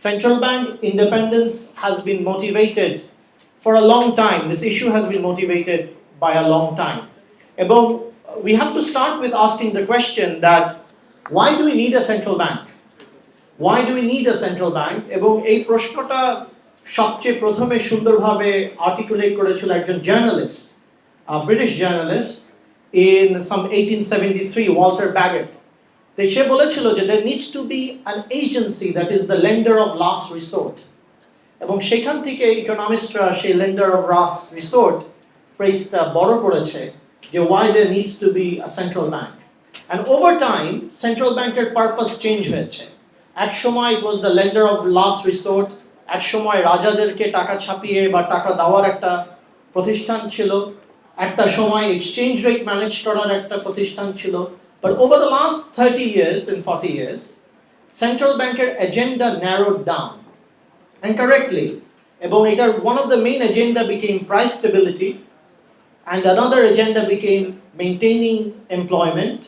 Central bank independence has been motivated for a long time. This issue has been motivated by a long time. এবং we have to start with asking the question that why do we need a central bank? Why do we need a central bank? এবং এই প্রশ্নটা সবচেয়ে প্রথমে সুন্দরভাবে articulate করেছিল একজন journalist British journalist in some eighteen seventy three Walter Bagehot তো সে বলেছিল যে there needs to be an agency that is the lender of last resort এবং সেখান থেকে ইকোনমিস্টরা সেই লেন্ডার অফ লাস্ট রিসোর্ট ফ্রেজটা বড় করেছে যে why they needs to be a central bank and over time central ব্যাংকের পারপাস চেঞ্জ হয়েছে। এক সময় it was the lender of last resort এক সময় রাজাদেরকে টাকা ছাপিয়ে বা টাকা দেওয়ার একটা প্রতিষ্ঠান ছিল, একটা সময় এক্সচেঞ্জ রেট ম্যানেজ করার একটা প্রতিষ্ঠান ছিল but over the last thirty years in forty years central ব্যাংকের agenda narrowed down and correctly এবং এটার one of the main agenda became price stability and another agenda became maintaining employment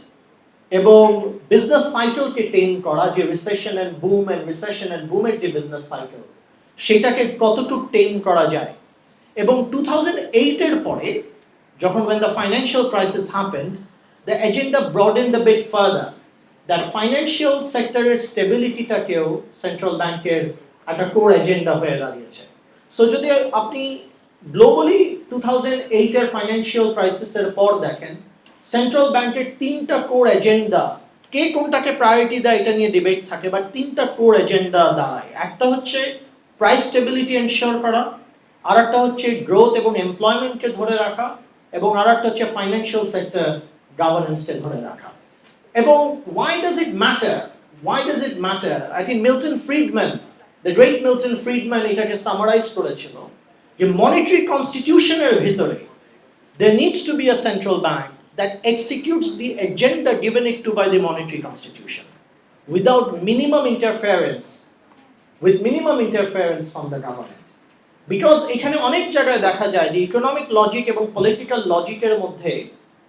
এবং business সাইকেলকে ten করা যে recession and boom and recession and বুমের যে business cycle সেটাকে কতটুকু টেন করা যায় এবং টু থাউজেন্ড এইটের পরে যখন when the financial crisis happened the agenda broadened a bit further. That financial sector-এর স্টেবিলিটিটাকেও সেন্ট্রাল ব্যাংকের একটা কোর এজেন্ডা হয়ে দাঁড়িয়েছে। সো যদি আপনি গ্লোবালি টু থাউজেন্ড এইটের ফাইন্যান্সিয়াল ক্রাইসিসের পর দেখেন সেন্ট্রাল ব্যাংকের তিনটা কোর এজেন্ডা কে কোনটাকে প্রায়োরিটি দেয় এটা নিয়ে ডিবেট থাকে বাট তিনটা কোর এজেন্ডা দাঁড়ায়। একটা হচ্ছে প্রাইস স্টেবিলিটি এনশিওর করা আর একটা হচ্ছে গ্রোথ এবং এমপ্লয়মেন্টকে ধরে রাখা, এবং আর একটা হচ্ছে ফাইন্যান্সিয়াল সেক্টর গভর্নেন্সকে ধরে রাখা এবং why does it matter why does it matter i think milton friedman the great milton friedman এটাকে সামারাইজ করেছিল যে মনিটারি কনস্টিটিউশনের ভিতরে there needs to be a central bank that executes the agenda given it to by the monetary constitution without minimum interference with minimum interference from the government because এখানে অনেক জায়গায় দেখা যায় যে ইকোনমিক লজিক এবং political লজিকের মধ্যে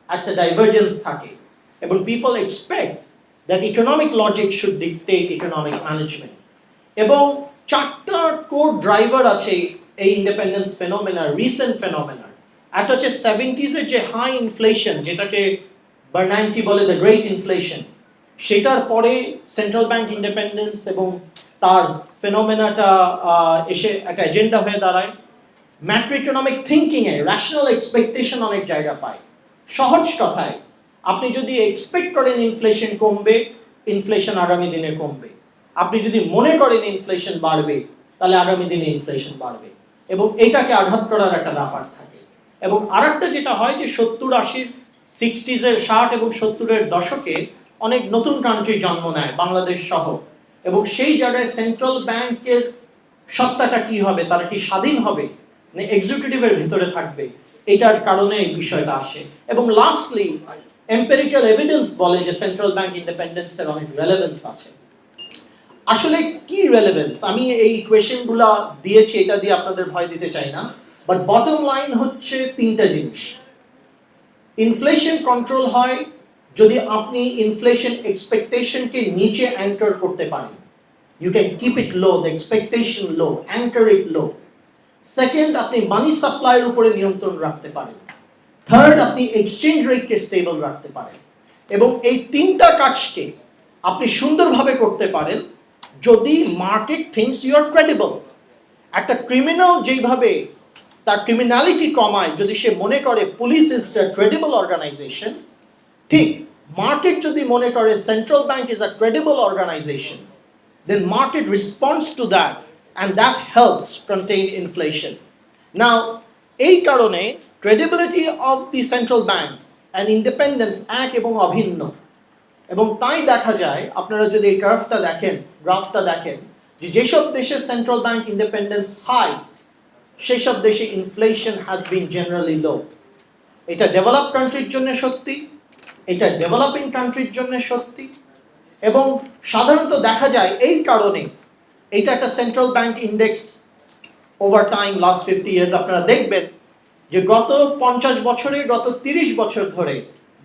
একটা ডাইভারজেন্স থাকে। এবং people expect that economic logic should dictate economic management এবং চারটা কোর ড্রাইভার আছে এই ইন্ডিপেন্ডেন্স ফেনোমেনার রিসেন্ট ফেনোমেনার একটা হচ্ছে সেভেন্টিজের যে হাই ইনফ্লেশন যেটাকে বার্নাইনটি বলে দ্য গ্রেট ইনফ্লেশন সেটার পরে সেন্ট্রাল ব্যাংক ইন্ডিপেন্ডেন্স এবং তার ফেনোমেনাটা এসে একটা এজেন্ডা হয়ে দাঁড়ায়। ম্যাক্রো ইকোনমিক থিঙ্কিংয়ে র্যাশনাল এক্সপেকটেশন অনেক জায়গা পায়। সহজ কথায়, আপনি যদি এক্সপেক্ট করেন ইনফ্লেশন কমবে ইনফ্লেশন আগামী দিনে কমবে। আপনি যদি মনে করেন ইনফ্লেশন বাড়বে, তাহলে আগামী দিনে ইনফ্লেশন বাড়বে। এবং এটাকে আঘাত করার একটা ব্যাপার থাকে। এবং আরেকটা যেটা হয় যে সত্তর আশির সিক্সটিজের ষাট এবং সত্তরের দশকে অনেক নতুন কান্ট্রি জন্ম নেয়, বাংলাদেশ সহ। এবং সেই জায়গায় সেন্ট্রাল ব্যাংকের সত্তাটা কি হবে, তারা কি স্বাধীন হবে? না এক্সিকিউটিভের ভিতরে থাকবে। এটার কারণে এই বিষয়টা আসে। এবং লাস্টলি এম্পেরিক্যাল এভিডেন্স বলে যে সেন্ট্রাল ব্যাংক ইন্ডিপেন্ডেন্সের অনেক রেলেভেন্স আছে। আসলে কি রেলেভেন্স আমি এই কোয়েশ্চেনগুলো দিয়েছি, এটা দিয়ে আপনাদের ভয় দিতে চাই না। বাট বটম লাইন হচ্ছে তিনটা জিনিস। ইনফ্লেশন কন্ট্রোল হয় যদি আপনি ইনফ্লেশন এক্সপেকটেশনকে নিচে অ্যাঙ্কার করতে পারেন। You can keep it low the expectation low anchor it low second আপনি মানি সাপ্লাইয়ের উপরে নিয়ন্ত্রণ রাখতে পারেন। থার্ড আপনি এক্সচেঞ্জ রেটকে স্টেবল রাখতে পারেন। এবং এই তিনটা কাজকে আপনি সুন্দরভাবে করতে পারেন যদি market thinks you are credible একটা ক্রিমিনাল যেইভাবে তার ক্রিমিনালিটি কমায়, যদি সে মনে করে police is a credible organization ঠিক মার্কেট যদি মনে করে central bank is a credible organization then market response to that and that helps contain inflation now এই কারণে credibility of the central bank and independence এক এবং অভিন্ন। এবং তাই দেখা যায়, আপনারা যদি এই কার্ভটা দেখেন গ্রাফটা দেখেন, যে যেসব দেশের সেন্ট্রাল ব্যাংক ইন্ডিপেন্ডেন্স হাই সেই সব দেশে inflation has been generally low এটা ডেভেলপ কান্ট্রির জন্য সত্যি, এটা ডেভেলপিং কান্ট্রির জন্য সত্যি। এবং সাধারণত দেখা যায়, এই কারণে এটা একটা central bank index over time last fifty years আপনারা দেখবেন যে গত পঞ্চাশ বছরে, গত তিরিশ বছর ধরে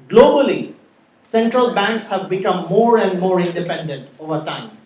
globally central banks have become more and more independent over time.